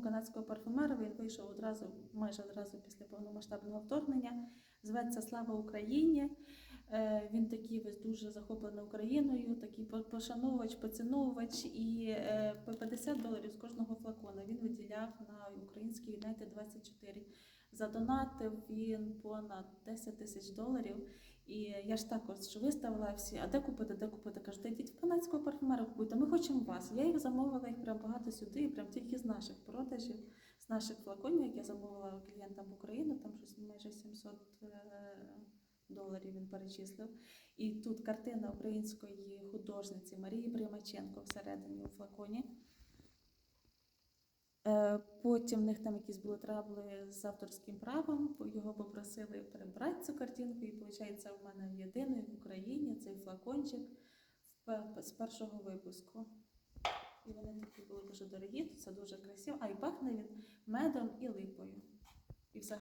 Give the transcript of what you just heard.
канадського парфумера. Він вийшов одразу, майже одразу після повномасштабного вторгнення. Зветься Слава Україні. Е, Він такий весь дуже захоплений Україною, такий по- пошановувач, поціновувач. І е, по 50 доларів з кожного флакона він виділяв на український United 24. Задонатив він понад 10 тисяч доларів. І я ж також виставила всі, а де купити, де купити? Кажуть, йдіть в канадського парфюмера купуйте, ми хочемо вас. Я їх замовила їх прям багато сюди, прям тільки з наших продажів, з наших флаконів, як я замовила клієнтам в Україну, там щось майже 700 е, доларів він перечислив. І тут картина української художниці Марії Примаченко всередині у флаконі. Е, Потім в них там якісь були трабли з авторським правом. Його попросили прибрати цю картинку, і виходить, в мене єдиний в Україні цей флакончик з першого випуску. І вони такі були дуже дорогі, це дуже красиво. А й пахне він медом і липою. І взагалі